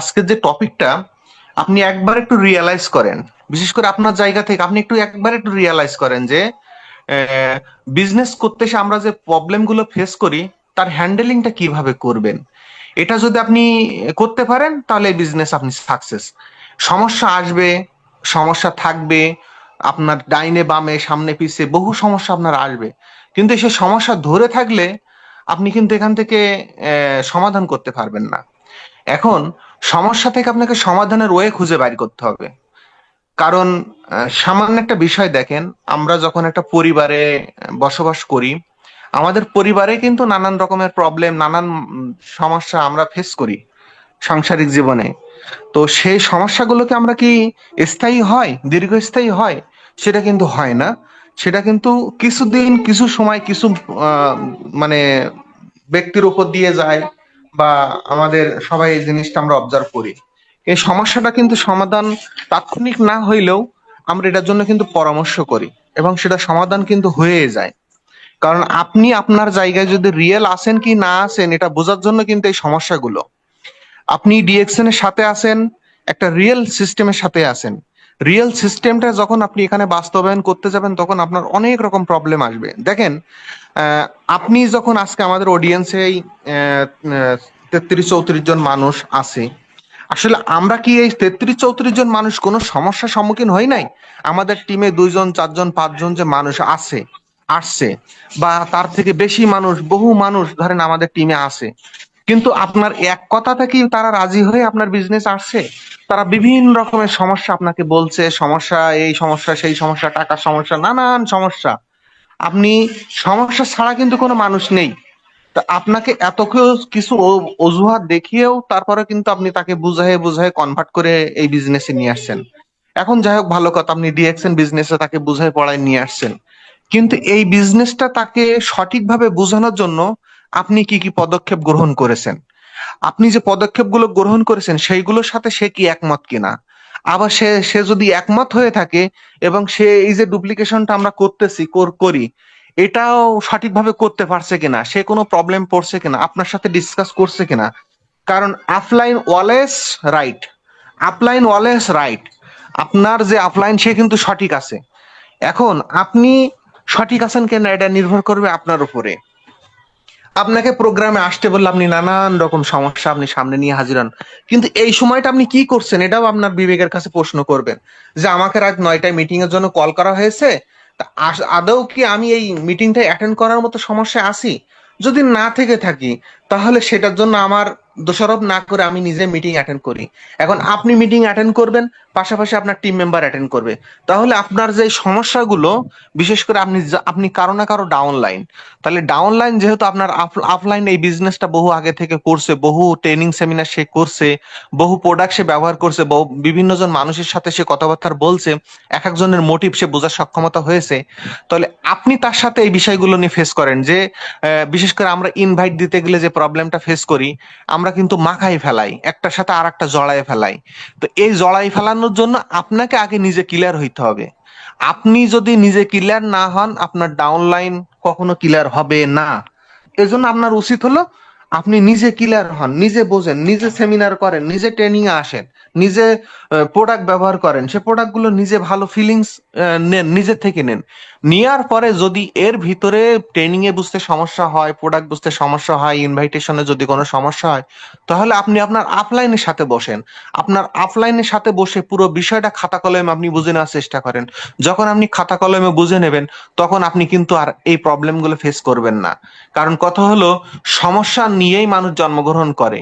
আজকের যে টপিকটা, আপনি একবার একটু রিয়েলাইজ করেন। বিশেষ করে আপনার জায়গা থেকে আপনি একটু একবার একটু রিয়েলাইজ করেন যে বিজনেস করতে এসে আমরা যে প্রবলেমগুলো ফেস করি, তার হ্যান্ডেলিংটা কীভাবে করবেন? এটা যদি আপনি করতে পারেন, তাহলে বিজনেস আপনি সাকসেস সমস্যা আসবে, সমস্যা থাকবে, আপনার ডাইনে বামে, সামনে পিছে বহু সমস্যা আপনার আসবে। কিন্তু সে সমস্যা ধরে থাকলে আপনি কিন্তু এখান থেকে সমাধান করতে পারবেন না। এখন সমস্যা থেকে আপনাকে সমাধানের ওয়ে খুঁজে বাইর করতে হবে। কারণ সামান্য একটা বিষয় দেখেন, আমরা যখন একটা পরিবারে বসবাস করি, আমাদের পরিবারে কিন্তু নানান রকমের প্রবলেম নানান সমস্যা আমরা ফেস করি সাংসারিক জীবনে। তো সেই সমস্যাগুলোকে আমরা কি স্থায়ী হয়, দীর্ঘস্থায়ী হয়? সেটা কিন্তু হয় না। সেটা কিন্তু কিছুদিন, কিছু সময়, কিছু মানে ব্যক্তির উপর দিয়ে যায়। বা আমাদের সবাই এই জিনিসটা আমরা অবজার্ভ করি। এই সমস্যাটা কিন্তু সমাধান তাৎক্ষণিক না হইলেও আমরা এটার জন্য কিন্তু পরামর্শ করি এবং সেটা সমাধান কিন্তু হয়ে যায়। কারণ আপনি আপনার জায়গায় যদি রিয়েল আছেন কি না আছেন, এটা বোঝার জন্য কিন্তু এই সমস্যাগুলো। আপনি ডিএক্সএন এর সাথে আছেন, একটা রিয়েল সিস্টেমের সাথে আছেন। রিয়েল সিস্টেমটা যখন আপনি এখানে বাস্তবায়ন করতে যাবেন, তখন আপনার অনেক রকম প্রবলেম আসবে। দেখেন আপনি যখন আজকে আমাদের অডিয়েন্সে তেত্রিশ চৌত্রিশ জন মানুষ আছে, আসলে আমরা কি এই তেত্রিশ চৌত্রিশ জন মানুষ কোনো সমস্যার সম্মুখীন হই নাই? আমাদের টিমে দুইজন, চারজন, পাঁচজন যে মানুষ আছে, আসছে, বা তার থেকে বেশি মানুষ, বহু মানুষ ধরেন আমাদের টিমে আছে। কিন্তু আপনার এক কথাতে কি তারা রাজি হয়ে আপনার বিজনেস আসছে। তারা বিভিন্ন রকমের সমস্যা আপনাকে বলছে, সমস্যা এই সমস্যা, সেই সমস্যা, টাকার সমস্যা, নানান সমস্যা। আপনি সমস্যা ছাড়া কিন্তু কোনো মানুষ নেই। তা আপনাকে এত কিছু অজুহাত দেখিয়েও তারপরে কিন্তু আপনি তাকে বুঝায়ে বুঝায়ে কনভার্ট করে এই বিজনেসে নিয়ে আসছেন। এখন যাই হোক, ভালো কথা, আপনি ডিএক্সএন বিজনেসে তাকে বুঝায় পড়ায় নিয়ে আসছেন। কিন্তু এই বিজনেসটা তাকে সঠিকভাবে বোঝানোর জন্য আপনি কি কি পদক্ষেপ গ্রহণ করেছেন? আপনি যে পদক্ষেপগুলো গ্রহণ করেছেন, সেইগুলোর সাথে সে কি একমত কিনা? আবার সে সে যদি একমত হয়ে থাকে এবং সে এই যে ডুপ্লিকেশনটা আমরা করতেছি, কর- এটাও সঠিকভাবে করতে পারছে কিনা? সে কোনো প্রবলেম পড়ছে কিনা? আপনার সাথে ডিসকাস করছে কিনা? কারণ offline always right upline always right আপনার যে আপলাইন সে কিন্তু সঠিক আছে। এখন আপনি সঠিক আছেন কেন, এটা নির্ভর করবে আপনার উপরে। আপনাকে প্রোগ্রামে আসতে বললে আপনি নানান রকম সমস্যা আপনি সামনে নিয়ে হাজির হন। কিন্তু এই সময়টা আপনি কি করছেন এটাও আপনার বিবেকের কাছে প্রশ্ন করবেন। যে আমাকে রাত নয়টায় মিটিং এর জন্য কল করা হয়েছে আদৌ কি আমি এই মিটিংটা অ্যাটেন্ড করার মতো সমস্যা আছি? যদি না থেকে থাকি, তাহলে সেটার জন্য আমার দোষারোপ না করে আমি নিজে মিটিং অ্যাটেন্ড করি। এখন আপনি মিটিং অ্যাটেন্ড করবেন পাশাপাশি আপনার টিম মেম্বার অ্যাটেন্ড করবে। তাহলে আপনার যে সমস্যাগুলো, বিশেষ করে আপনি আপনি কারও না কারও ডাউন লাইন তাহলে ডাউন লাইন যেহেতু আপনার আপলাইন এই বিজনেসটা বহু আগে থেকে করছে, বহু ট্রেনিং সেমিনার সে করছে, বহু প্রোডাক্ট সে ব্যবহার করছে বিভিন্ন জন মানুষের সাথে সে কথাবার্তা বলছে, এক একজনের মোটিভ সে বোঝার সক্ষমতা হয়েছে। তাহলে আপনি তার সাথে এই বিষয়গুলো নিয়ে ফেস করেন যে বিশেষ করে আমরা ইনভাইট দিতে গেলে যে প্রবলেমটা ফেস করি, আমরা কিন্তু মাখাই ফেলাই, একটার সাথে আর একটা জড়াই ফেলাই। তো এই জড়াই ফেলানোর জন্য আপনাকে আগে নিজে ক্লিয়ার হইতে হবে। আপনি যদি নিজে ক্লিয়ার না হন, আপনার ডাউনলাইন কখনো ক্লিয়ার হবে না। এজন্য আপনার উচিত হলো আপনি নিজে ক্লিয়ার হন, নিজে বোঝেন, নিজে সেমিনার করেন, নিজে ট্রেনিং আসেন, নিজে প্রোডাক্ট ব্যবহার করেন, সে প্রোডাক্টগুলো নিজে ভালো ফিলিংস নেন, নিজে থেকে নেন। নেওয়ার পরে যদি এর ভিতরে ট্রেনিং এ বুঝতে সমস্যা হয় প্রোডাক্ট বুঝতে সমস্যা হয় ইনভাইটেশনে যদি কোনো সমস্যা হয়, তাহলে আপনি আপনার আপলাইনের সাথে বসেন। আপনার আপলাইনের সাথে বসে পুরো বিষয়টা খাতা কলমে আপনি বুঝে নেওয়ার চেষ্টা করেন। যখন আপনি খাতা কলমে বুঝে নেবেন, তখন আপনি কিন্তু আর এই প্রবলেমগুলো ফেস করবেন না। কারণ কথা হলো, সমস্যা নিয়েই মানুষ জন্মগ্রহণ করে।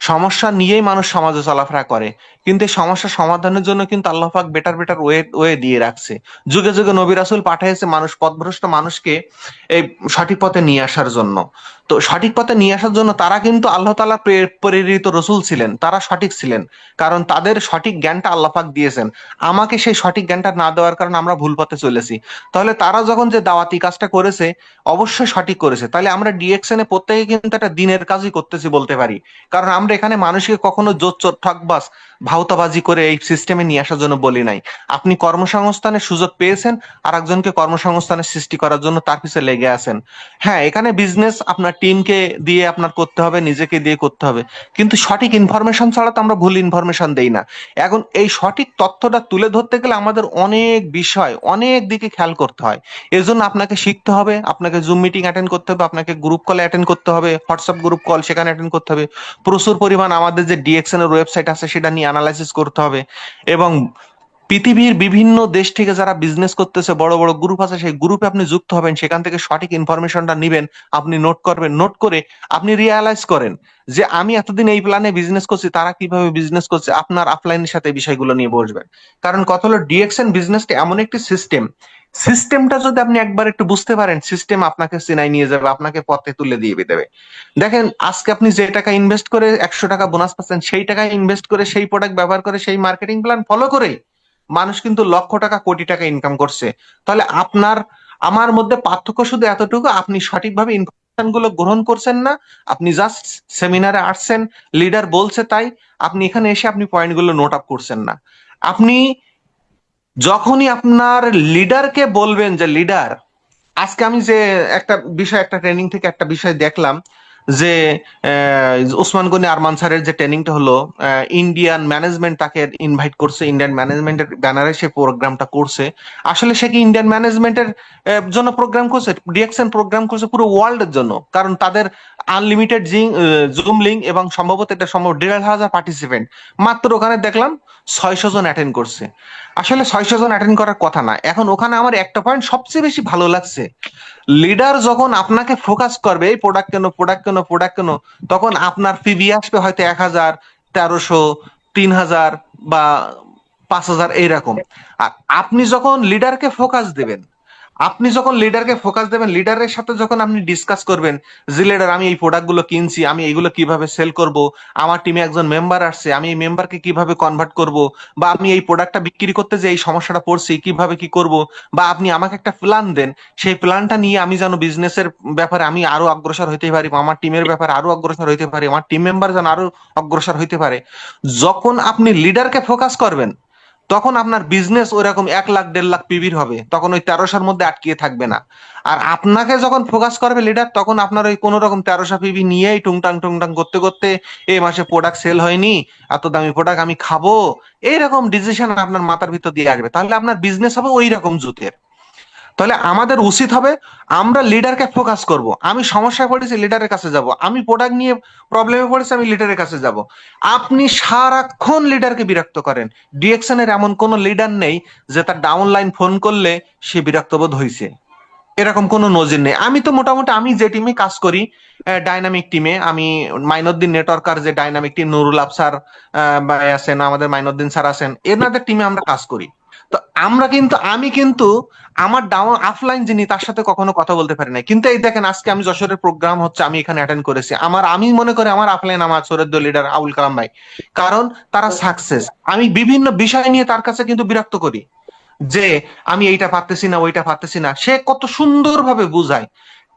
সমস্যা নিয়েই মানুষ সমাজে চলাফেরা করে। কিন্তু এই সমস্যা সমাধানের জন্য কিন্তু আল্লাহ পাক বেটার বেটার ওয়ে ওয়ে দিয়ে রাখছে। যুগে যুগে নবী রাসুল পাঠিয়েছে মানুষ, পথভ্রষ্ট মানুষকে এই সঠিক পথে নিয়ে আসার জন্য। তো সঠিক পথে নিয়ে আসার জন্য তারা কিন্তু আল্লাহ প্রে- প্রেরিত রসুল ছিলেন, তারা সঠিক ছিলেন। কারণ তাদের সঠিক জ্ঞানটা আল্লাহ পাক দিয়েছেন। আমাকে সেই সঠিক জ্ঞানটা না দেওয়ার কারণে আমরা ভুল পথে চলেছি। তাহলে তারা যখন যে দাওয়াতি কাজটা করেছে, অবশ্যই সঠিক করেছে। তাহলে আমরা ডিএকশনে প্রত্যেকে কিন্তু একটা দিনের কাজই করতেছি বলতে পারি। কারণ আমরা আমরা এখানে মানুষকে কখনো জোর চোর ঠকবাস ভাওতাবাজি করে এই সিস্টেমে নিয়ে আসার জন্য বলি নাই। আপনি কর্মসংস্থানের সুযোগ পেয়েছেন আর একজনকে কর্মসংস্থানের সৃষ্টি করার জন্য তার পিছনে লেগে আছেন। হ্যাঁ এখানে বিজনেস আপনার টিমকে দিয়ে আপনার করতে হবে, নিজেকে দিয়ে করতে হবে। কিন্তু সঠিক ইনফরমেশন ছাড়া তো আমরা ভুল ইনফরমেশন দেই না। এখন এই সঠিক তথ্যটা তুলে ধরতে গেলে আমাদের অনেক বিষয়, অনেক দিকে খেয়াল করতে হয়। এর জন্য আপনাকে শিখতে হবে, আপনাকে জুম মিটিং অ্যাটেন্ড করতে হবে, আপনাকে গ্রুপ কল অ্যাটেন্ড করতে হবে হোয়াটসঅ্যাপ গ্রুপ কল সেখানে অ্যাটেন্ড করতে হবে। প্রচুর পরিমাণ আমাদের যে ডিএক্সএন এর ওয়েবসাইট আছে সেটা নিয়ে অ্যানালাইসিস করতে হবে। এবং পৃথিবীর বিভিন্ন দেশ থেকে যারা বিজনেস করতেছে, বড় বড় গ্রুপ আছে, সেই গ্রুপে আপনি যুক্ত হবেন, সেখান থেকে সঠিক ইনফরমেশনটা নিবেন, আপনি নোট করবেন নোট করে আপনি রিয়ালাইজ করেন যে আমি এতদিন এই প্ল্যানে বিজনেস করছি, তারা কীভাবে বিজনেস করছে, আপনার অফলাইনের সাথে বিষয়গুলো নিয়ে বসবেন। কারণ কথা হলো ডিএক্সএন বিজনেসটা এমন একটি সিস্টেম সিস্টেমটা যদি আপনি একবার একটু বুঝতে পারেন সিস্টেম আপনাকে চেনাই নিয়ে যাবে, আপনাকে পথে তুলে দিয়ে দেবে। দেখেন, আজকে আপনি যে টাকা ইনভেস্ট করে একশো টাকা বোনাস পাচ্ছেন, সেই টাকা ইনভেস্ট করে, সেই প্রোডাক্ট ব্যবহার করে, সেই মার্কেটিং প্ল্যান ফলো করে মানুষ কিন্তু লক্ষ টাকা, কোটি টাকা ইনকাম করছে। তাহলে আপনার, আমার মধ্যে পার্থক্য শুধু এতটুকু, আপনি সঠিকভাবে ইনফরমেশনগুলো গ্রহণ করছেন না, আপনি জাস্ট সেমিনারে আসছেন লিডার বলছে তাই, আপনি এখানে এসে আপনি পয়েন্টগুলো নোট আপ করছেন না। আপনি যখনই আপনার লিডারকে বলবেন যে লিডার আজকে আমি যে একটা বিষয়, একটা ট্রেনিং থেকে একটা বিষয় দেখলাম যে ওসমান গনি আরমান স্যারের যে ট্রেনিংটা হলো ইন্ডিয়ান ম্যানেজমেন্ট তাকে ইনভাইট করছে ইন্ডিয়ান ম্যানেজমেন্টের ব্যানারে সে প্রোগ্রামটা করছে। আসলে সে কি ইন্ডিয়ান ম্যানেজমেন্টের জন্য প্রোগ্রাম করছে? ডিএক্সএন প্রোগ্রাম করছে পুরো ওয়ার্ল্ডের জন্য। কারণ তাদের আনলিমিটেড জুম লিঙ্ক এবং সম্ভবত এটা সম্ভব দেড় হাজার পার্টিসিপেন্ট মাত্র ওখানে দেখলাম ছয়শো জন অ্যাটেন্ড করছে। আসলে ছয়শো জন অ্যাটেন্ড করার কথা না। এখন ওখানে আমার একটা পয়েন্ট সবচেয়ে বেশি ভালো লাগছে। লিডার যখন আপনাকে ফোকাস করবে, এই প্রোডাক্ট কেন প্রোডাক্ট কেন প্রোডাক্ট কেন, তখন আপনার পিবি আসবে হয়তো এক হাজার, তেরোশো, তিন হাজার বা পাঁচ হাজার এইরকম। আর আপনি যখন লিডারকে ফোকাস দেবেন আপনি যখন লিডারকে ফোকাস দেবেন লিডারের সাথে যখন আপনি ডিসকাস করবেন, যে লিডার আমি এই প্রোডাক্টগুলো কিনছি, আমি এইগুলো কীভাবে সেল করব, আমার টিমে একজন মেম্বার আসছে, আমি এই মেম্বারকে কীভাবে কনভার্ট করব, বা আমি এই প্রোডাক্টটা বিক্রি করতে যে এই সমস্যাটা পড়ছি, কীভাবে কি করব, বা আপনি আমাকে একটা প্ল্যান দেন, সেই প্ল্যানটা নিয়ে আমি যেন বিজনেসের ব্যাপারে আমি আরও অগ্রসর হইতে পারি আমার টিমের ব্যাপারে আরও অগ্রসর হইতে পারি, আমার টিম মেম্বার যেন আরও অগ্রসর হইতে পারে। যখন আপনি লিডারকে ফোকাস করবেন তখন আপনার বিজনেস ওইরকম এক লাখ, দেড় লাখ পিবির হবে। তখন ওই তেরোশার মধ্যে আটকিয়ে থাকবে না। আর আপনাকে যখন ফোকাস করবে লিডার তখন আপনার ওই কোন রকম তেরোশো পিবি নিয়েই টুংটাং টুংটাং করতে করতে এই মাসে প্রোডাক্ট সেল হয়নি, এত দামি প্রোডাক্ট আমি খাব, এইরকম ডিসিশন আপনার মাথার ভিতর দিয়ে আসবে। তাহলে আপনার বিজনেস হবে ওই রকম জুতের তাহলে আমাদের উচিত হবে আমরা লিডারকে ফোকাস করব। আমি সমস্যায় পড়েছি লিডারের কাছে যাব। আমি প্রোডাক্ট নিয়ে প্রবলেমে পড়েছি, আমি লিডারের কাছে যাব। আপনি সারাক্ষণ লিডারকে বিরক্ত করেন। ডিএকশন এর এমন কোন লিডার নেই যে তার ডাউনলাইন ফোন করলে সে বিরক্ত বোধ হয়েছে এরকম কোনো নজির নেই। আমি তো মোটামুটি, আমি যে টিমে কাজ করি ডাইনামিক টিমে আমি মাইনুদ্দিন নেটওয়ার্কার যে ডাইনামিক টিম নুরুল আফসার আছেন, আমাদের মাইনুদ্দিন স্যার আছেন, এনাদের টিমে আমরা কাজ করি। তো আমরা কিন্তু আমি কিন্তু আমার ডাউন অফলাইন যিনি তার সাথে কখনো কথা বলতে পারি না কিন্তু এই দেখেন আজকে আমি যশোরের প্রোগ্রাম হচ্ছে আমি এখানে অ্যাটেন্ড করেছি। আমার আমি মনে করি আমার অফলাইন আমার সৌরদ্য লিডার আবুল কালাম ভাই। কারণ তারা সাকসেস আমি বিভিন্ন বিষয় নিয়ে তার কাছে কিন্তু বিরক্ত করি। যে আমি এইটা পারতেছি না ওইটা পারতেছি না। সে কত সুন্দরভাবে বুঝায়।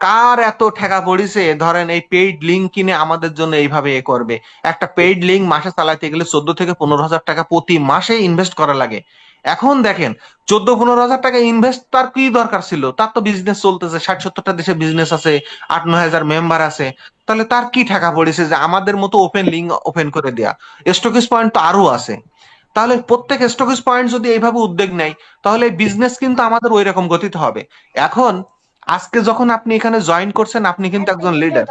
কার এত ঠেকা পড়িছে? ধরেন এই পেইড লিঙ্ক কিনে আমাদের জন্য এইভাবে এ করবে। একটা পেইড লিঙ্ক মাসে চালাতে গেলে চোদ্দ থেকে পনেরো হাজার টাকা প্রতি মাসে ইনভেস্ট করা লাগে। এখন দেখেন, চোদ্দ পনেরো হাজার টাকা ইনভেস্ট তার কি দরকার ছিল? তার তো বিজনেস চলতেছে, ষাট সত্তরটা দেশে বিজনেস আছে, আট নয় হাজার মেম্বার আছে। তাহলে তার কি ঠেকা পড়েছে যে আমাদের মতো ওপেন লিঙ্ক ওপেন করে দেয়া? স্টকিস পয়েন্ট তো আরও আছে। তাহলে প্রত্যেক স্টকিস পয়েন্ট যদি এইভাবে উদ্যোগ নেয়, তাহলে বিজনেস কিন্তু আমাদের ওই রকম গতিতে হবে। এখন আজকে যখন আপনি এখানে জয়েন করছেন আপনি কিন্তু একজন লিডার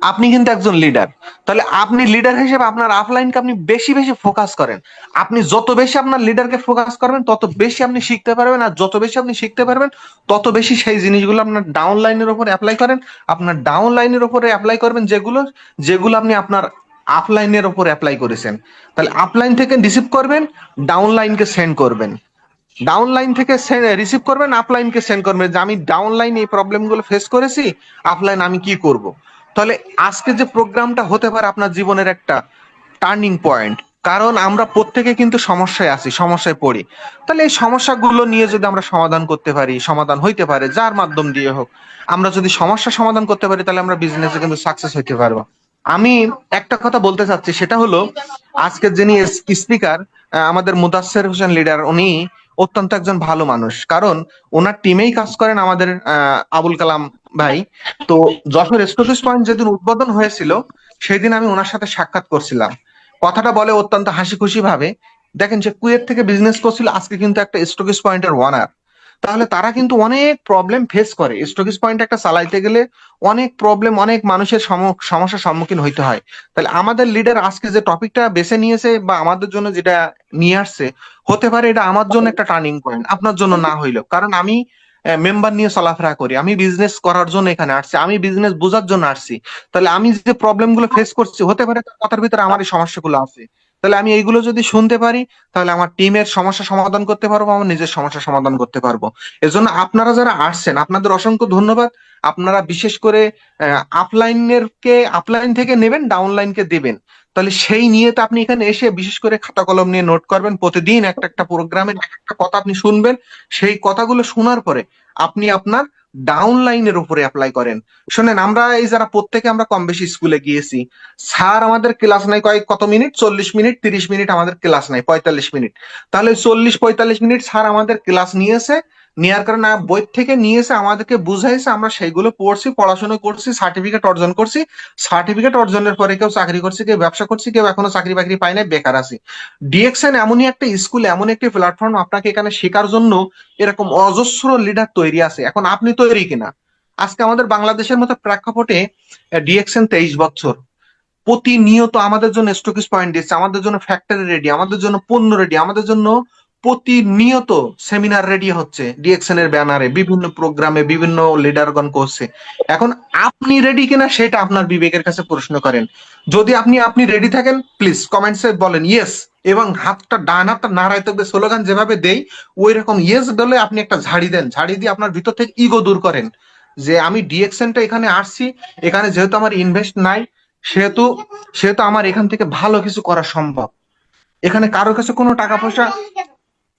আপনি কিন্তু একজন লিডার তাহলে আপনি লিডার হিসেবে আপনার আফলাইনকে আপনি বেশি বেশি ফোকাস করেন। আপনি যত বেশি আপনার লিডারকে ফোকাস করবেন তত বেশি আপনি শিখতে পারবেন আর যত বেশি আপনি শিখতে পারবেন তত বেশি সেই জিনিসগুলো আপনার ডাউন লাইনের উপর অ্যাপ্লাই করেন। আপনার ডাউন লাইনের উপরে অ্যাপ্লাই করবেন যেগুলো যেগুলো আপনি আপনার আপলাইনের উপর অ্যাপ্লাই করেছেন। তাহলে আপলাইন থেকে রিসিভ করবেন ডাউন লাইনকে সেন্ড করবেন। ডাউন লাইন থেকে রিসিভ করবেন আপলাইনকে সেন্ড করবেন। যে আমি ডাউন লাইন এই প্রবলেমগুলো ফেস করেছি আপলাইন আমি কি করব? তাহলে আজকে যে প্রোগ্রামটা হতে পারে আপনার জীবনের একটা টার্নিং পয়েন্ট কারণ আমরা প্রত্যেকে কিন্তু সমস্যায় আছি, সমস্যায় পড়ি। তাহলে এই সমস্যাগুলো নিয়ে যদি আমরা সমাধান করতে পারি, সমাধান হইতে পারে, যার মাধ্যম দিয়ে হোক, আমরা যদি সমস্যা সমাধান করতে পারি, তাহলে আমরা বিজনেসে কিন্তু সাকসেস হইতে পারব। আমি একটা কথা বলতে চাচ্ছি, সেটা হলো আজকের যিনি স্পিকার আমাদের মুদাসের হোসেন লিডার উনি অত্যন্ত একজন ভালো মানুষ। কারণ ওনার টিমেই কাজ করেন আমাদের আবুল কালাম ভাই। তো যশোর স্টোরেজ পয়েন্ট যেদিন উদ্বোধন হয়েছিল, সেদিন আমি ওনার সাথে সাক্ষাৎ করছিলাম। কথাটা বলে অত্যন্ত হাসি খুশি ভাবে, দেখেন সে কুয়েত থেকে বিজনেস করছিল, আজকে কিন্তু একটা স্টকিস পয়েন্টের ওয়ানার তাহলে তারা কিন্তু অনেক প্রবলেম ফেস করে। স্টকেজ পয়েন্ট একটা চালাইতে গেলে অনেক প্রবলেম অনেক মানুষের সম- সমস্যার সম্মুখীন হইতে হয়। তাহলে আমাদের লিডার আজকে যে টপিকটা বেছে নিয়েছে বা আমাদের জন্য যেটা নিয়ে আসছে, হতে পারে এটা আমার জন্য একটা টার্নিং পয়েন্ট আপনার জন্য না হইলেও। কারণ আমি মেম্বার নিয়ে চলাফেরা করি, আমি বিজনেস করার জন্য এখানে আসছি, আমি বিজনেস বোঝার জন্য আসছি। তাহলে আমি যে প্রবলেমগুলো ফেস করছি, হতে পারে তার কথার ভিতরে আমার এই সমস্যাগুলো আছে। তাহলে আমি এইগুলো যদি শুনতে পারি, তাহলে আমার টিমের সমস্যা সমাধান করতে পারব, আমার নিজের সমস্যা সমাধান করতে পারব। এজন্য আপনারা যারা আসছেন, আপনাদের অসংখ্য ধন্যবাদ। আপনারা বিশেষ করে আপলাইনের কে আপলাইন থেকে নেবেন ডাউনলাইন কে দেবেন। তাহলে সেই নিয়ে তো আপনি এখানে এসে বিশেষ করে খাতা কলম নিয়ে নোট করবেন। প্রতিদিন একটা একটা প্রোগ্রামের এক একটা কথা আপনি শুনবেন। সেই কথাগুলো শোনার পরে আপনি আপনার ডাউন লাইনের উপরে অ্যাপ্লাই করেন। শোনেন, আমরা এই যারা প্রত্যেকে আমরা কম বেশি স্কুলে গিয়েছি, স্যার আমাদের ক্লাস নাই কয়েক কত মিনিট চল্লিশ মিনিট তিরিশ মিনিট আমাদের ক্লাস নাই, পঁয়তাল্লিশ মিনিট তাহলে চল্লিশ, পঁয়তাল্লিশ মিনিট স্যার আমাদের ক্লাস নিয়েছে নেওয়ার কারণে বই থেকে নিয়েছে আমাদেরকে বুঝাইছে, আমরা সেইগুলো পড়ছি, পড়াশোনা করছি সার্টিফিকেট অর্জন করছি। সার্টিফিকেট অর্জনের পরে কেউ চাকরি করছে, কেউ ব্যবসা করছে, কেউ এখনও চাকরি বাকরি পায় নাই, বেকার আছে। ডিএক্সএন এমনই একটা স্কুল এমন একটি প্ল্যাটফর্ম আপনাকে এখানে শেখার জন্য এরকম অজস্র লিডার তৈরি আছে। এখন আপনি তৈরি কিনা? আজকে আমাদের বাংলাদেশের মতো প্রেক্ষাপটে ডিএক্সএন তেইশ বছর। প্রতিনিয়ত আমাদের জন্য স্টকিস পয়েন্ট দিচ্ছে, আমাদের জন্য ফ্যাক্টরি রেডি আমাদের জন্য পণ্য রেডি আমাদের জন্য প্রতিনিয়ত সেমিনার রেডি হচ্ছে ডিএক্সএন এর ব্যানারে বিভিন্ন প্রোগ্রামে বিভিন্ন লিডারগণ করছে। এখন আপনি রেডি কিনা সেটা আপনার বিবেকের কাছে প্রশ্ন করেন। যদি আপনি আপনি রেডি থাকেন প্লিজ কমেন্টসে বলেন ইয়েস এবং হাতটা, ডান হাতটা নাড়াই থাকবে স্লোগান যেভাবে দেই ওই রকম ইয়েস বলে আপনি একটা ঝাড়ি দেন। ঝাড়ি দিয়ে আপনার ভিতর থেকে ইগো দূর করেন। যে আমি ডিএক্সএনটা এখানে আসছি, এখানে যেহেতু আমার ইনভেস্ট নাই, সেহেতু সেহেতু আমার এখান থেকে ভালো কিছু করা সম্ভব। এখানে কারও কাছে কোনো টাকা পয়সা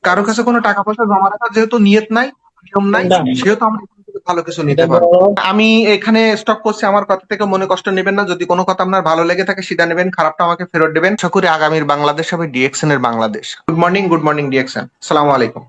কারও কাছে কোনো টাকা পয়সা জমা রাখার যেহেতু নিয়ত নাই নিয়ম নাই সেহেতু আমরা ভালো কিছু নিতে পারব। আমি এখানে স্টপ করছি আমার কথা থেকে মনে কষ্ট নেবেন না। যদি কোনো কথা আপনার ভালো লেগে থাকে সিধা নেবেন খারাপটা আমাকে ফেরত দেবেন। আশা করি আগামীর বাংলাদেশ হবে ডিএক্সএন এর Bangladesh. Good morning good morning DXN সালাম আলাইকুম।